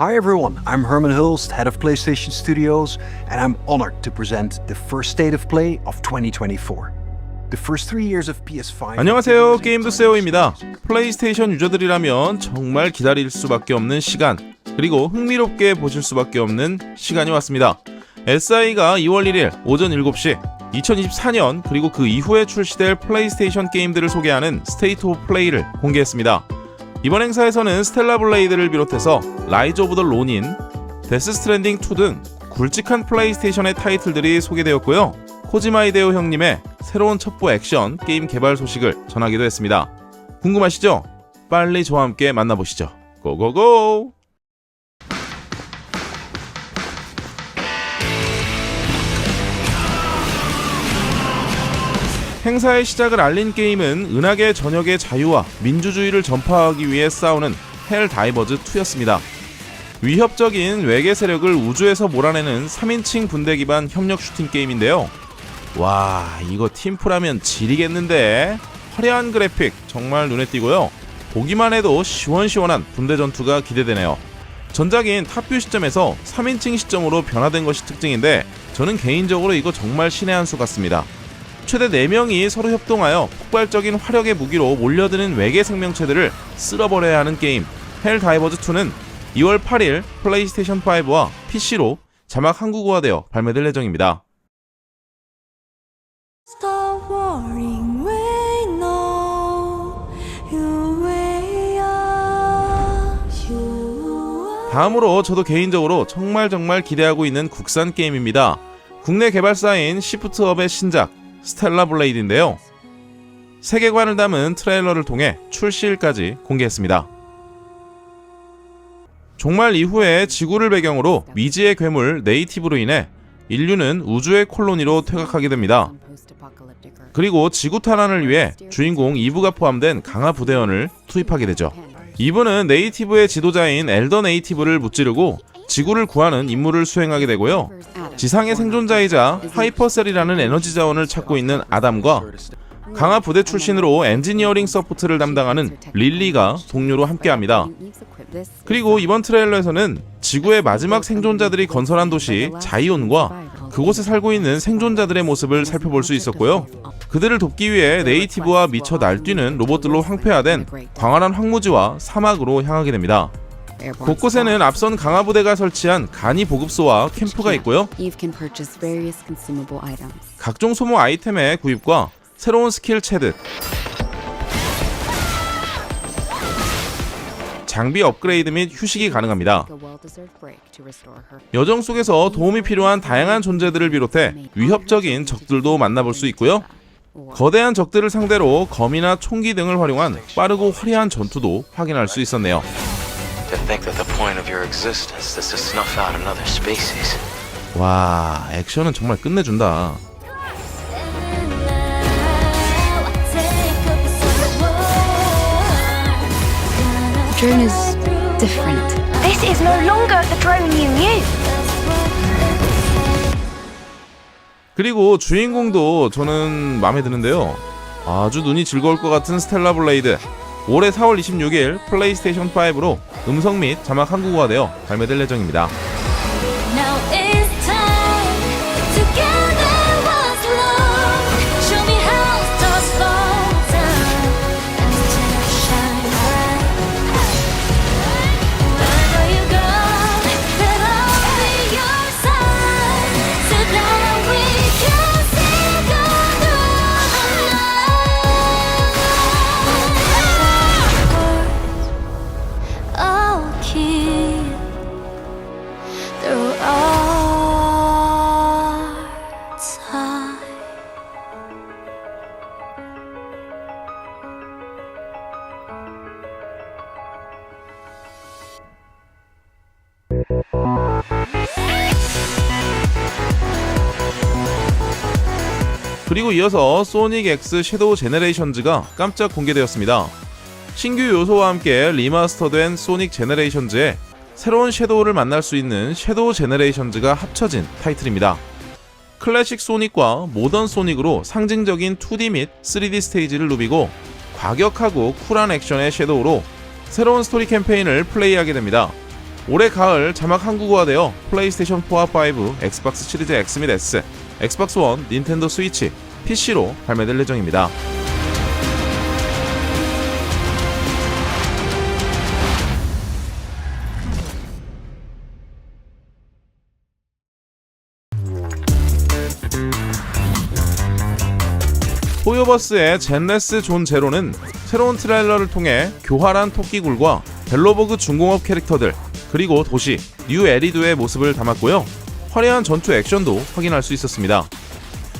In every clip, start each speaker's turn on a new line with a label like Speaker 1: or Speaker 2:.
Speaker 1: Hi everyone, I'm Herman Hulst, head of PlayStation Studios, and I'm honored to present the first state of play of 2024. The first three years of PS5.
Speaker 2: 안녕하세요. 게임도 세오입니다. 플레이스테이션 유저들이라면 정말 기다릴 수밖에 없는 시간, 그리고 흥미롭게 보실 수밖에 없는 시간이 왔습니다. SI가 2월 1일 오전 7시 2024년 그리고 그 이후에 출시될 플레이스테이션 게임들을 소개하는 스테이트 오브 플레이를 공개했습니다. 이번 행사에서는 스텔라 블레이드를 비롯해서 라이즈 오브 더 로닌, 데스 스트랜딩 2 등 굵직한 플레이스테이션의 타이틀들이 소개되었고요. 코지마 이데오 형님의 새로운 첩보 액션 게임 개발 소식을 전하기도 했습니다. 궁금하시죠? 빨리 저와 함께 만나보시죠. 고고고! 행사의 시작을 알린 게임은 은하계 전역의 자유와 민주주의를 전파하기 위해 싸우는 헬 다이버즈 2였습니다. 위협적인 외계 세력을 우주에서 몰아내는 3인칭 분대 기반 협력 슈팅 게임인데요. 와, 이거 팀플하면 지리겠는데? 화려한 그래픽 정말 눈에 띄고요. 보기만 해도 시원시원한 분대 전투가 기대되네요. 전작인 탑뷰 시점에서 3인칭 시점으로 변화된 것이 특징인데 저는 개인적으로 이거 정말 신의 한 수 같습니다. 최대 4명이 서로 협동하여 폭발적인 화력의 무기로 몰려드는 외계 생명체들을 쓸어버려야 하는 게임 헬 다이버즈 2는 2월 8일 플레이스테이션 5와 PC로 자막 한국어화되어 발매될 예정입니다. 다음으로 저도 개인적으로 정말 정말 기대하고 있는 국산 게임입니다. 국내 개발사인 시프트업의 신작 스텔라 블레이드인데요. 세계관을 담은 트레일러를 통해 출시일까지 공개했습니다. 종말 이후에 지구를 배경으로 미지의 괴물 네이티브로 인해 인류는 우주의 콜로니로 퇴각하게 됩니다. 그리고 지구 탈환을 위해 주인공 이브가 포함된 강화 부대원을 투입하게 되죠. 이브는 네이티브의 지도자인 엘더 네이티브를 무찌르고 지구를 구하는 임무를 수행하게 되고요. 지상의 생존자이자 하이퍼셀이라는 에너지 자원을 찾고 있는 아담과 강화 부대 출신으로 엔지니어링 서포트를 담당하는 릴리가 동료로 함께합니다. 그리고 이번 트레일러에서는 지구의 마지막 생존자들이 건설한 도시 자이온과 그곳에 살고 있는 생존자들의 모습을 살펴볼 수 있었고요. 그들을 돕기 위해 네이티브와 미쳐 날뛰는 로봇들로 황폐화된 광활한 황무지와 사막으로 향하게 됩니다. 곳곳에는 앞선 강화 부대가 설치한 간이 보급소와 캠프가 있고요. 각종 소모 아이템의 구입과 새로운 스킬 체득, 장비 업그레이드 및 휴식이 가능합니다. 여정 속에서 도움이 필요한 다양한 존재들을 비롯해 위협적인 적들도 만나볼 수 있고요. 거대한 적들을 상대로 검이나 총기 등을 활용한 빠르고 화려한 전투도 확인할 수 있었네요.
Speaker 3: To think that the point of your existence is to snuff out another species.
Speaker 2: 와, 액션은 정말 끝내준다.
Speaker 4: Drone is different.
Speaker 5: This is no longer the drone you knew.
Speaker 2: 그리고 주인공도 저는 마음에 드는데요. 아주 눈이 즐거울 것 같은 스텔라 블레이드. 올해 4월 26일 플레이스테이션 5로 음성 및 자막 한국어화되어 발매될 예정입니다. 이어서 소닉 X 섀도우 제네레이션즈가 깜짝 공개되었습니다. 신규 요소와 함께 리마스터된 소닉 제네레이션즈에 새로운 섀도우를 만날 수 있는 섀도우 제네레이션즈가 합쳐진 타이틀입니다. 클래식 소닉과 모던 소닉으로 상징적인 2D 및 3D 스테이지를 누비고 과격하고 쿨한 액션의 섀도우로 새로운 스토리 캠페인을 플레이하게 됩니다. 올해 가을 자막 한국어화되어 플레이스테이션 4와 5, 엑스박스 시리즈 X 및 S, 엑스박스 원, 닌텐도 스위치, PC로 발매될 예정입니다. 호요버스의 젠레스 존 제로는 새로운 트레일러를 통해 교활한 토끼굴과 벨로버그 중공업 캐릭터들 그리고 도시 뉴 에리드의 모습을 담았고요. 화려한 전투 액션도 확인할 수 있었습니다.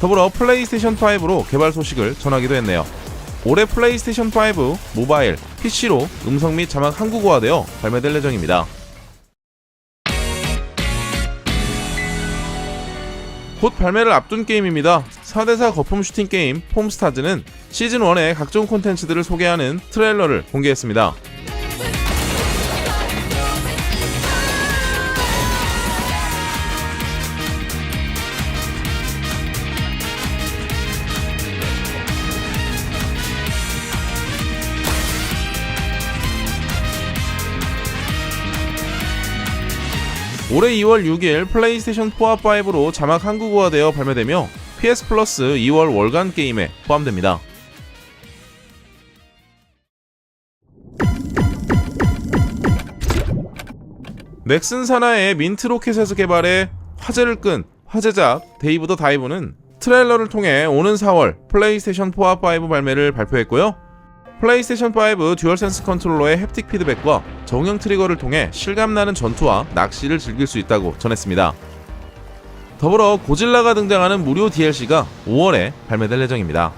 Speaker 2: 더불어 플레이스테이션 5로 개발 소식을 전하기도 했네요. 올해 플레이스테이션 5 모바일, PC로 음성 및 자막 한국어화되어 발매될 예정입니다. 곧 발매를 앞둔 게임입니다. 4대4 거품 슈팅 게임 폼스타즈는 시즌1의 각종 콘텐츠들을 소개하는 트레일러를 공개했습니다. 올해 2월 6일 플레이스테이션 4와 5로 자막 한국어화 되어 발매되며 PS 플러스 2월 월간 게임에 포함됩니다. 넥슨 산하의 민트 로켓에서 개발해 화제를 끈 화제작 데이브 더 다이브는 트레일러를 통해 오는 4월 플레이스테이션 4와 5 발매를 발표했고요. 플레이스테이션 5 듀얼센스 컨트롤러의 햅틱 피드백과 정형 트리거를 통해 실감나는 전투와 낚시를 즐길 수 있다고 전했습니다. 더불어 고질라가 등장하는 무료 DLC가 5월에 발매될 예정입니다.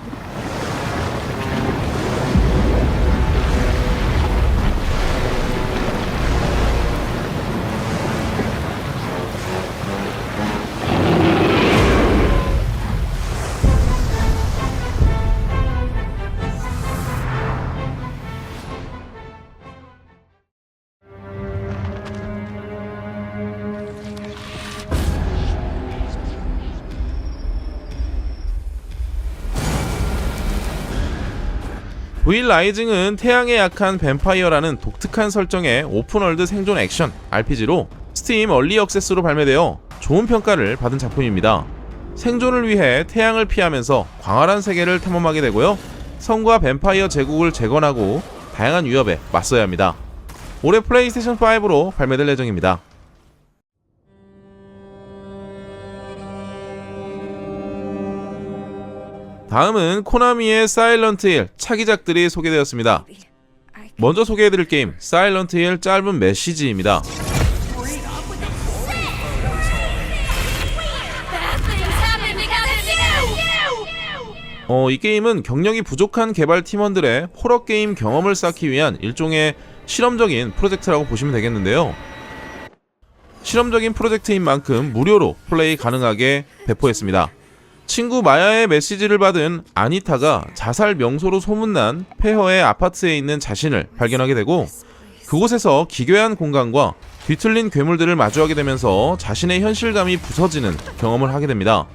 Speaker 2: V 라이징은 태양에 약한 뱀파이어라는 독특한 설정의 오픈월드 생존 액션 RPG로 스팀 얼리 액세스로 발매되어 좋은 평가를 받은 작품입니다. 생존을 위해 태양을 피하면서 광활한 세계를 탐험하게 되고요. 성과 뱀파이어 제국을 재건하고 다양한 위협에 맞서야 합니다. 올해 플레이스테이션 5로 발매될 예정입니다. 다음은 코나미의 사일런트 힐 차기작들이 소개되었습니다. 먼저 소개해드릴 게임 사일런트 힐 짧은 메시지입니다. 어, 이 게임은 경력이 부족한 개발 팀원들의 호러 게임 경험을 쌓기 위한 일종의 실험적인 프로젝트라고 보시면 되겠는데요. 실험적인 프로젝트인 만큼 무료로 플레이 가능하게 배포했습니다. 친구 마야의 메시지를 받은 아니타가 자살 명소로 소문난 폐허의 아파트에 있는 자신을 발견하게 되고 그곳에서 기괴한 공간과 뒤틀린 괴물들을 마주하게 되면서 자신의 현실감이 부서지는 경험을 하게 됩니다.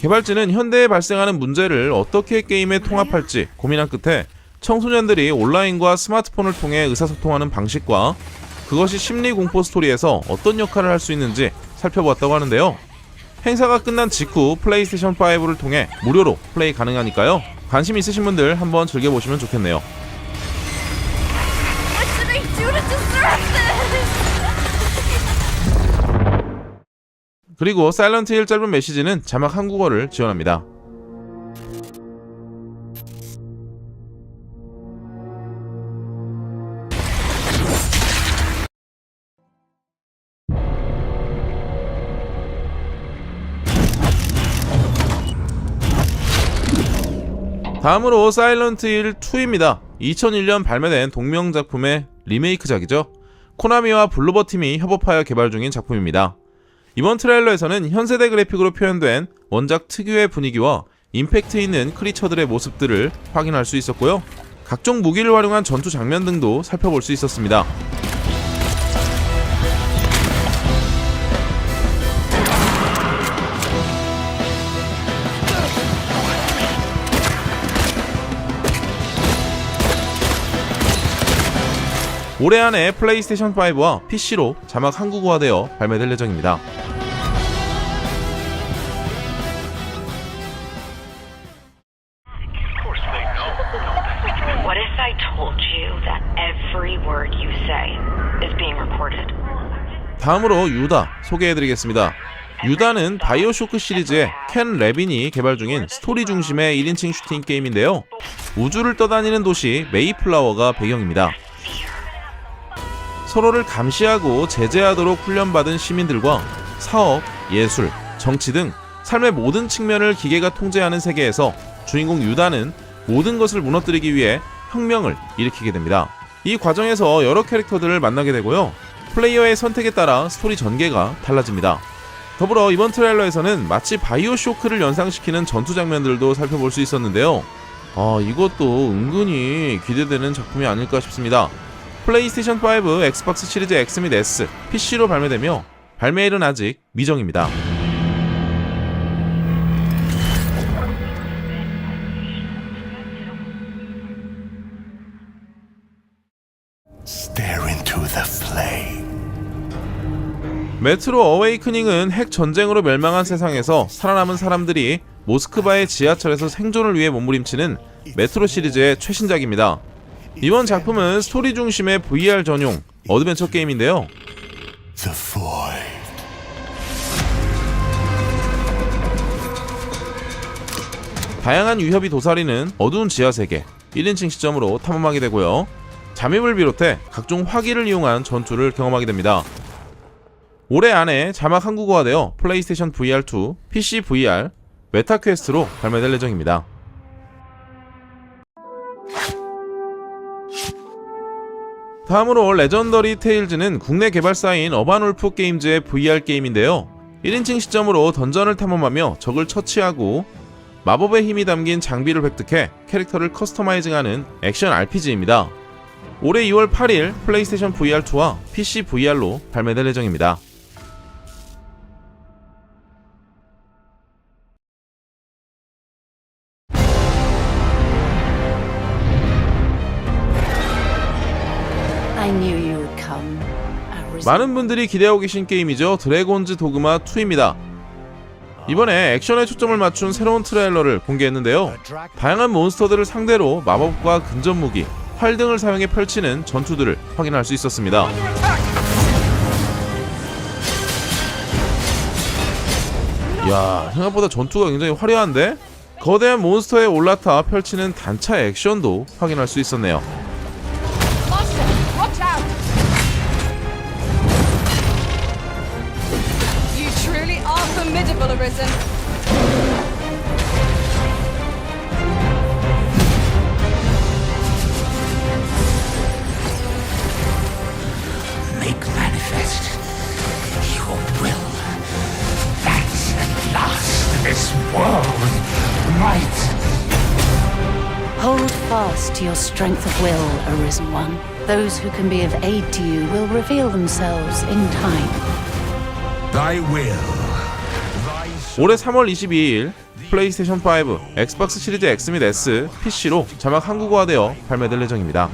Speaker 2: 개발진은 현대에 발생하는 문제를 어떻게 게임에 통합할지 고민한 끝에 청소년들이 온라인과 스마트폰을 통해 의사소통하는 방식과 그것이 심리 공포 스토리에서 어떤 역할을 할 수 있는지 살펴보았다고 하는데요. 행사가 끝난 직후 플레이스테이션 5를 통해 무료로 플레이 가능하니까요. 관심 있으신 분들 한번 즐겨보시면 좋겠네요. 그리고 사일런트 힐 짧은 메시지는 자막 한국어를 지원합니다. 다음으로 사일런트 힐 2입니다. 2001년 발매된 동명 작품의 리메이크작이죠. 코나미와 블루버 팀이 협업하여 개발 중인 작품입니다. 이번 트레일러에서는 현세대 그래픽으로 표현된 원작 특유의 분위기와 임팩트 있는 크리처들의 모습들을 확인할 수 있었고요. 각종 무기를 활용한 전투 장면 등도 살펴볼 수 있었습니다. 올해 안에 플레이스테이션 5와 PC로 자막 한국어화되어 발매될 예정입니다. 다음으로 유다 소개해드리겠습니다. 유다는 바이오쇼크 시리즈의 켄 레빈이 개발 중인 스토리 중심의 1인칭 슈팅 게임인데요. 우주를 떠다니는 도시 메이플라워가 배경입니다. 서로를 감시하고 제재하도록 훈련받은 시민들과 사업, 예술, 정치 등 삶의 모든 측면을 기계가 통제하는 세계에서 주인공 유다는 모든 것을 무너뜨리기 위해 혁명을 일으키게 됩니다. 이 과정에서 여러 캐릭터들을 만나게 되고요. 플레이어의 선택에 따라 스토리 전개가 달라집니다. 더불어 이번 트레일러에서는 마치 바이오 쇼크를 연상시키는 전투 장면들도 살펴볼 수 있었는데요. 아, 이것도 은근히 기대되는 작품이 아닐까 싶습니다. 플레이스테이션 5, 엑스박스 시리즈 X 및 S, PC로 발매되며 발매일은 아직 미정입니다.
Speaker 6: Stare into the flame.
Speaker 2: 메트로 어웨이크닝은 핵 전쟁으로 멸망한 세상에서 살아남은 사람들이 모스크바의 지하철에서 생존을 위해 몸부림치는 메트로 시리즈의 최신작입니다. 이번 작품은 스토리 중심의 VR 전용 어드벤처 게임인데요. 다양한 위협이 도사리는 어두운 지하세계 1인칭 시점으로 탐험하게 되고요. 잠입을 비롯해 각종 화기를 이용한 전투를 경험하게 됩니다. 올해 안에 자막 한국어화되어 플레이스테이션 VR2, PC VR, 메타 퀘스트로 발매될 예정입니다. 다음으로 레전더리 테일즈는 국내 개발사인 어반울프 게임즈의 VR 게임인데요. 1인칭 시점으로 던전을 탐험하며 적을 처치하고 마법의 힘이 담긴 장비를 획득해 캐릭터를 커스터마이징하는 액션 RPG입니다. 올해 2월 8일 플레이스테이션 VR2와 PC VR로 발매될 예정입니다. 많은 분들이 기대하고 계신 게임이죠. 드래곤즈 도그마 2입니다. 이번에 액션에 초점을 맞춘 새로운 트레일러를 공개했는데요. 다양한 몬스터들을 상대로 마법과 근접 무기, 활 등을 사용해 펼치는 전투들을 확인할 수 있었습니다. 야, 생각보다 전투가 굉장히 화려한데? 거대한 몬스터에 올라타 펼치는 단차 액션도 확인할 수 있었네요.
Speaker 7: Formidable, Arisen.
Speaker 6: Make manifest your will. That at last this world might.
Speaker 8: Hold fast to your strength of will, Arisen One. Those who can be of aid to you will reveal themselves in time.
Speaker 6: Thy will.
Speaker 2: 올해 3월 22일 플레이스테이션 5, 엑스박스 시리즈 X 및 S, PC로 자막 한국어화되어 발매될 예정입니다.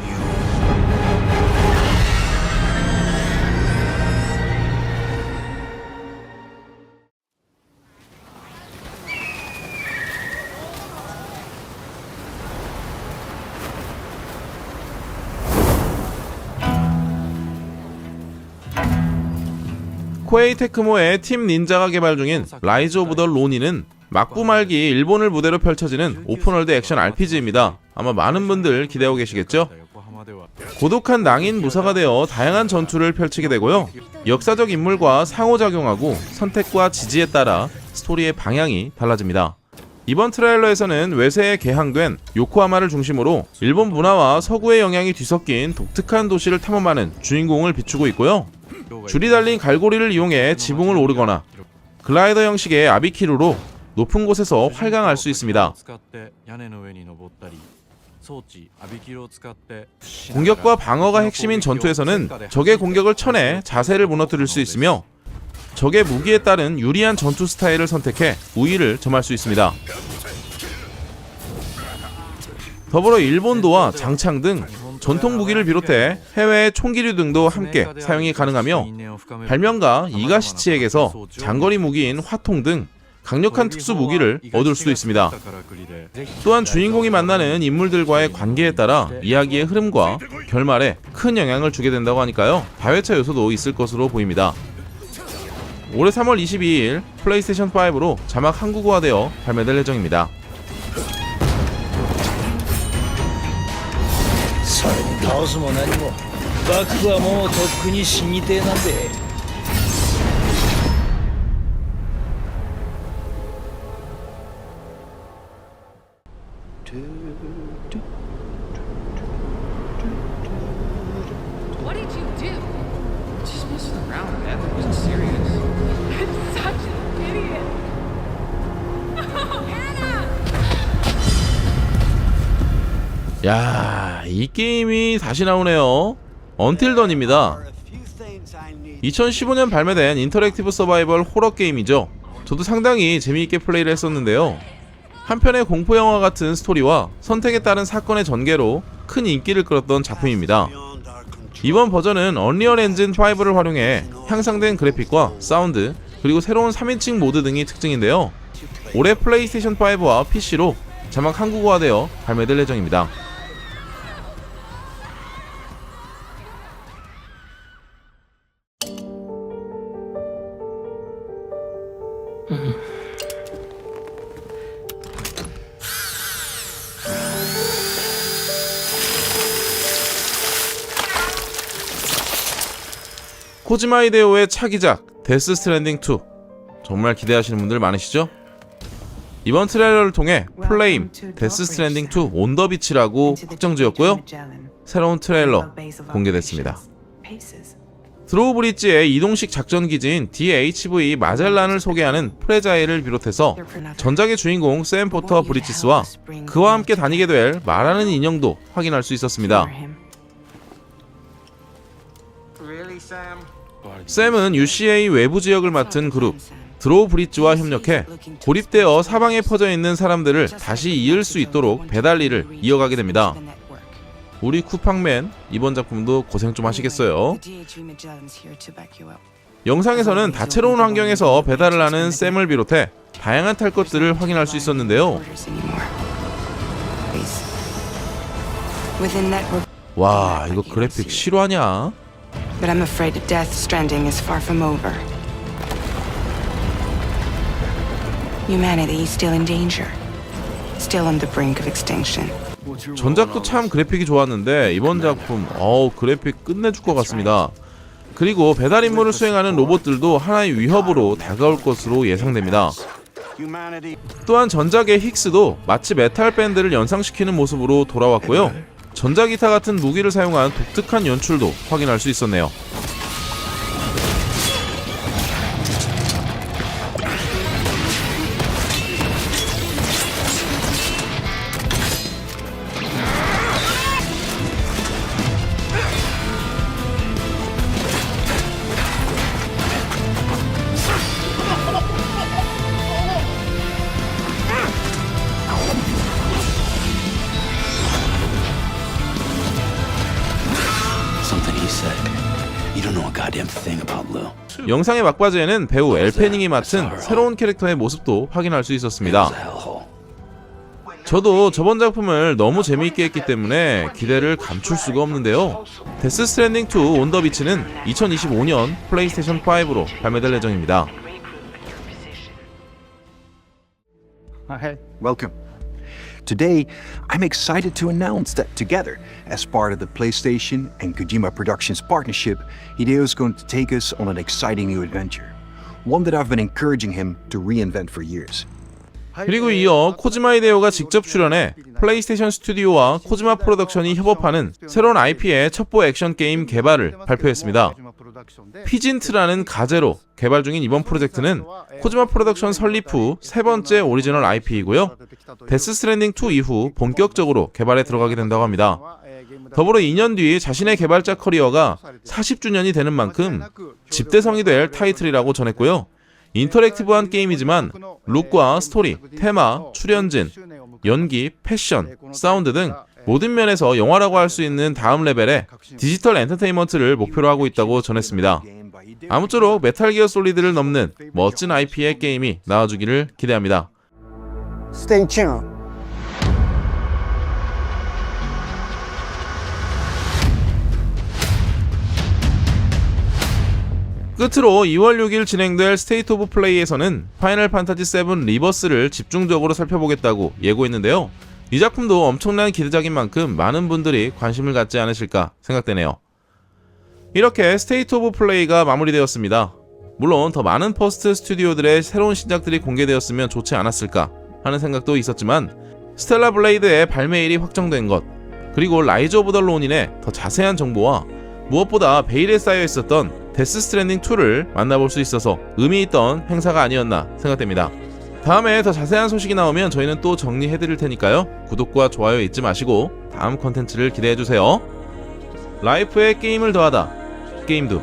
Speaker 2: 코에이 테크모의 팀 닌자가 개발 중인 라이즈 오브 더 로니는 막부 말기 일본을 무대로 펼쳐지는 오픈월드 액션 RPG입니다. 아마 많은 분들 기대하고 계시겠죠? 고독한 낭인 무사가 되어 다양한 전투를 펼치게 되고요. 역사적 인물과 상호작용하고 선택과 지지에 따라 스토리의 방향이 달라집니다. 이번 트레일러에서는 외세에 개항된 요코하마를 중심으로 일본 문화와 서구의 영향이 뒤섞인 독특한 도시를 탐험하는 주인공을 비추고 있고요. 줄이 달린 갈고리를 이용해 지붕을 오르거나 글라이더 형식의 아비키루로 높은 곳에서 활강할 수 있습니다. 공격과 방어가 핵심인 전투에서는 적의 공격을 쳐내 자세를 무너뜨릴 수 있으며 적의 무기에 따른 유리한 전투 스타일을 선택해 우위를 점할 수 있습니다. 더불어 일본도와 장창 등 전통 무기를 비롯해 해외 총기류 등도 함께 사용이 가능하며 발명가 이가시치에게서 장거리 무기인 화통 등 강력한 특수 무기를 얻을 수도 있습니다. 또한 주인공이 만나는 인물들과의 관계에 따라 이야기의 흐름과 결말에 큰 영향을 주게 된다고 하니까요. 다회차 요소도 있을 것으로 보입니다. 올해 3월 22일 플레이스테이션 5로 자막 한국어화되어 발매될 예정입니다.
Speaker 9: 倒すも何も幕府はもうとっくに死にてえなんで。
Speaker 2: 야, 이 게임이 다시 나오네요. 언틸던입니다. 2015년 발매된 인터랙티브 서바이벌 호러 게임이죠. 저도 상당히 재미있게 플레이를 했었는데요. 한편의 공포 영화 같은 스토리와 선택에 따른 사건의 전개로 큰 인기를 끌었던 작품입니다. 이번 버전은 언리얼 엔진 5를 활용해 향상된 그래픽과 사운드, 그리고 새로운 3인칭 모드 등이 특징인데요. 올해 플레이스테이션 5와 PC로 자막 한국어화되어 발매될 예정입니다. 코지마 이데오의 차기작 데스 스트랜딩 2 정말 기대하시는 분들 많으시죠? 이번 트레일러를 통해 플레임 데스 스트랜딩 2 온더비치라고 확정지었고요. 새로운 트레일러 공개됐습니다. 드로우 브릿지의 이동식 작전 기지인 DHV 마젤란을 소개하는 프레자일을 비롯해서 전작의 주인공 샘 포터 브리치스와 그와 함께 다니게 될 말하는 인형도 확인할 수 있었습니다. 샘은 UCA 외부 지역을 맡은 그룹 드로우 브릿지와 협력해 고립되어 사방에 퍼져 있는 사람들을 다시 이을 수 있도록 배달 일을 이어가게 됩니다. 우리 쿠팡맨 이번 작품도 고생 좀 하시겠어요. 영상에서는 다채로운 환경에서 배달을 하는 샘을 비롯해 다양한 탈 것들을 확인할 수 있었는데요. 와 이거 그래픽 실화냐?
Speaker 10: But I'm afraid Death Stranding is far from over. Humanity is still in danger. Still on the brink of extinction.
Speaker 2: 전작도 참 그래픽이 좋았는데 이번 작품 어우 그래픽 끝내줄 것 같습니다. 그리고 배달 임무를 수행하는 로봇들도 하나의 위협으로 다가올 것으로 예상됩니다. 또한 전작의 힉스도 마치 메탈 밴드를 연상시키는 모습으로 돌아왔고요. 전자 기타 같은 무기를 사용한 독특한 연출도 확인할 수 있었네요. 영상의 막바지에는 배우 엘페닝이 맡은 새로운 캐릭터의 모습도 확인할 수 있었습니다. 저도 저번 작품을 너무 재미있게 했기 때문에 기대를 감출 수가 없는데요. 데스 스트랜딩 2 온더비치는 2025년 플레이스테이션 5로 발매될 예정입니다.
Speaker 1: Welcome. Today, I'm excited to announce that together, as part of the PlayStation and Kojima Productions partnership, Hideo is going to take us on an exciting new adventure. One that I've been encouraging him to reinvent for years.
Speaker 2: 그리고 이어 코지마 이데오가 직접 출연해 플레이스테이션 스튜디오와 코지마 프로덕션이 협업하는 새로운 IP의 첩보 액션 게임 개발을 발표했습니다. 피진트라는 가제로 개발 중인 이번 프로젝트는 코지마 프로덕션 설립 후 세 번째 오리지널 IP이고요. 데스 스트랜딩 2 이후 본격적으로 개발에 들어가게 된다고 합니다. 더불어 2년 뒤 자신의 개발자 커리어가 40주년이 되는 만큼 집대성이 될 타이틀이라고 전했고요. 인터랙티브한 게임이지만 룩과 스토리, 테마, 출연진, 연기, 패션, 사운드 등 모든 면에서 영화라고 할 수 있는 다음 레벨의 디지털 엔터테인먼트를 목표로 하고 있다고 전했습니다. 아무쪼록 메탈 기어 솔리드를 넘는 멋진 IP의 게임이 나와주기를 기대합니다.
Speaker 11: Stay tuned.
Speaker 2: 끝으로 2월 6일 진행될 스테이트 오브 플레이에서는 파이널 판타지 7 리버스를 집중적으로 살펴보겠다고 예고했는데요. 이 작품도 엄청난 기대작인 만큼 많은 분들이 관심을 갖지 않으실까 생각되네요. 이렇게 스테이트 오브 플레이가 마무리되었습니다. 물론 더 많은 퍼스트 스튜디오들의 새로운 신작들이 공개되었으면 좋지 않았을까 하는 생각도 있었지만 스텔라 블레이드의 발매일이 확정된 것 그리고 라이즈 오브 더 론인의 더 자세한 정보와 무엇보다 베일에 쌓여 있었던 데스 스트랜딩 2를 만나볼 수 있어서 의미 있던 행사가 아니었나 생각됩니다. 다음에 더 자세한 소식이 나오면 저희는 또 정리해드릴 테니까요. 구독과 좋아요 잊지 마시고 다음 컨텐츠를 기대해주세요. 라이프에 게임을 더하다. 게임도